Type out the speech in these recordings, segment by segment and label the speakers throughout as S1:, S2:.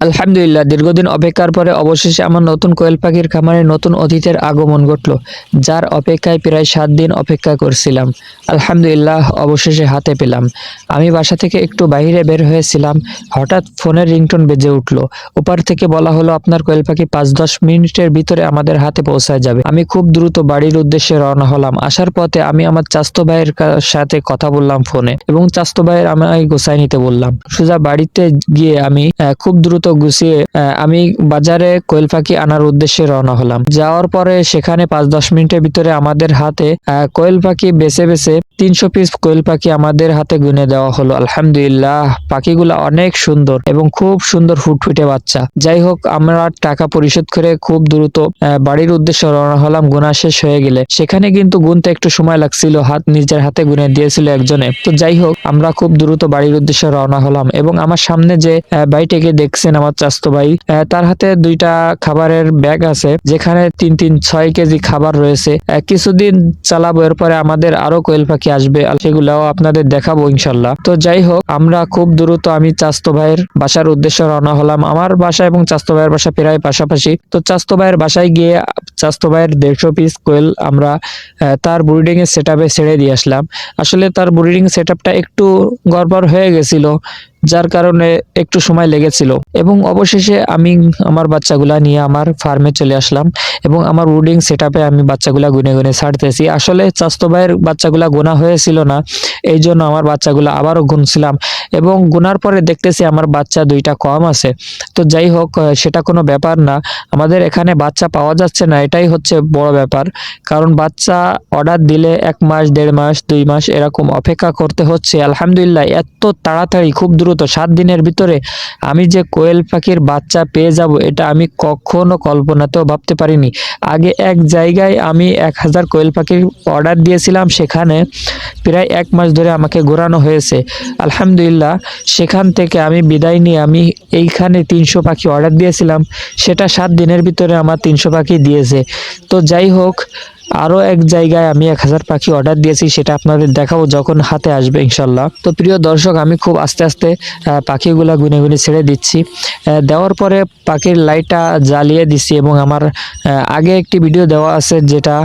S1: আলহামদুলিল্লাহ, দীর্ঘদিন অপেক্ষার পরে অবশেষে আমার নতুন কোয়েল পাখির খামারে নতুন অতিথির আগমন ঘটল, যার অপেক্ষায় প্রায় সাত দিন অপেক্ষা করছিলাম। আলহামদুলিল্লাহ, অবশেষে হাতে পেলাম। আমি বাসা থেকে একটু বাইরে বের হয়েছিলাম, হঠাৎ ফোনের রিংটোন বেজে উঠল। ওপার থেকে বলা হলো, আপনার কোয়েল পাখি পাঁচ দশ মিনিটের ভিতরে আমাদের হাতে পৌঁছায় যাবে। আমি খুব দ্রুত বাড়ির উদ্দেশ্যে রওনা হলাম। আসার পথে আমি আমার চাস্তো ভাইয়ের সাথে কথা বললাম ফোনে এবং চাস্তো ভাইয়ের আমায় গোছাই নিতে বললাম। সোজা বাড়িতে গিয়ে আমি খুব দ্রুত গুছিয়ে আমি বাজারে কোয়েল পাখি আনার উদ্দেশ্যে রওনা হলাম। যাওয়ার পরে সেখানে পাঁচ দশ মিনিটের ভিতরে আমাদের হাতে কোয়েল পাখি বেছে বেছে তিনশো পিস কোয়েল পাখি আমাদের হাতে গুনে দেওয়া হলো। আলহামদুলিল্লাহ, পাখিগুলো অনেক সুন্দর এবং খুব সুন্দর ফুটফুটে বাচ্চা। যাই হোক, আমরা টাকা পরিশোধ করে খুব দ্রুত বাড়ির উদ্দেশ্যে রওনা হলাম গুনা শেষ হয়ে গেলে। সেখানে কিন্তু গুনতে একটু সময় লাগছিল, হাত নিজের হাতে গুনে দিয়েছিল একজনে। তো যাই হোক, আমরা খুব দ্রুত বাড়ির উদ্দেশ্যে রওনা হলাম এবং আমার সামনে যে ভাইটিকে দেখছেন আমার চাস্তো ভাই তার হাতে দুইটা খাবারের ব্যাগ আছে, যেখানে তিন তিন ছয় কেজি খাবার রয়েছে। কিছুদিন চালাবো, এরপরে আমাদের আরও কোয়েল পাখি আসবে সেগুলাও আপনাদের দেখাবো ইনশাল্লাহ। তো যাই হোক, আমরা খুব দ্রুত আমি চাস্তো ভাইয়ের বাসার উদ্দেশ্যে রওনা হলাম। আমার বাসা এবং চাস্তো ভাইয়ের বাসা প্রায় পাশাপাশি। তো চাস্তো ভাইয়ের বাসায় গিয়ে চাস্তো ভাইয়ের দেড়শো পিস কোয়েল আমরা তার ব্রিডিং এর সেট ছেড়ে দিয়ে আসলাম। আসলে তার ব্রিডিং সেট একটু গড়বড় হয়ে গেছিল। যার কারণে একটু সময় লেগেছিল। এবং অবশেষে আমি আমার বাচ্চাগুলা নিয়ে আমার ফার্মে চলে আসলাম এবং আমার ব্রুডিং সেট আমি বাচ্চাগুলা গুনে গুনে ছাড়তেছি। আসলে চাস্তো ভাইয়ের বাচ্চাগুলা গোনা হয়েছিল না এই জন্য আমার বাচ্চাগুলা আবারও গুনছিলাম এবং গুনার পরে দেখতেছি আমার বাচ্চা দুইটা কম আছে। তো যাই হোক সেটা কোনো ব্যাপার না। আমাদের এখানে বাচ্চা পাওয়া যাচ্ছে না, এটাই হচ্ছে বড় ব্যাপার। কারণ বাচ্চা অর্ডার দিলে এক মাস, দেড় মাস, দুই মাস এরকম অপেক্ষা করতে হচ্ছে। আলহামদুলিল্লাহ, এত তাড়াতাড়ি, খুব দ্রুত সাত দিনের ভিতরে আমি যে কোয়েল পাখির বাচ্চা পেয়ে যাব, এটা আমি কখনো কল্পনাতেও ভাবতে পারিনি। আগে এক জায়গায় আমি এক হাজার কোয়েল পাখির অর্ডার দিয়েছিলাম, সেখানে প্রায় এক মাস ধরে আমাকে ঘোরানো হয়েছে। আলহামদুলিল্লাহ, সেখান থেকে আমি বিদায় নিয়ে আমি এইখানে তিনশো পাখি অর্ডার দিয়েছিলাম, সেটা সাত দিনের ভিতরে আমার তিনশো পাখি দিয়েছে। তো যাই হোক আরও এক জায়গায় আমি এক হাজার পাখি অর্ডার দিয়েছি, সেটা আপনাদের দেখাবো যখন হাতে আসবে ইনশাল্লাহ। তো প্রিয় দর্শক, আমি খুব আস্তে আস্তে পাখিগুলা গুনে গুনে ছেড়ে দিচ্ছি। দেওয়ার পরে পাখির লাইটটা জ্বালিয়ে দিচ্ছি এবং আমার আগে একটি ভিডিও দেওয়া আছে যেটা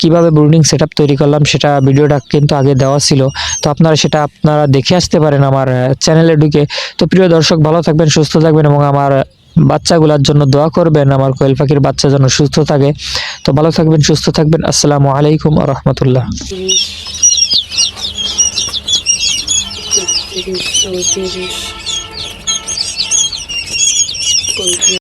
S1: কীভাবে ব্রুডিং সেট তৈরি করলাম সেটা ভিডিওটা কিন্তু আগে দেওয়া ছিল। তো আপনারা সেটা আপনারা দেখে আসতে পারেন আমার চ্যানেলে ঢুকে। তো প্রিয় দর্শক, ভালো থাকবেন, সুস্থ থাকবেন এবং আমার বাচ্চাগুলোর জন্য দোয়া করবেন, আমার কোয়েল পাখির বাচ্চা যেন সুস্থ থাকে। তো ভালো থাকবেন সুস্থ থাকবেন। আসসালামু আলাইকুম রহমতুল্লাহ।
S2: তিরিশ চৌত্রিশ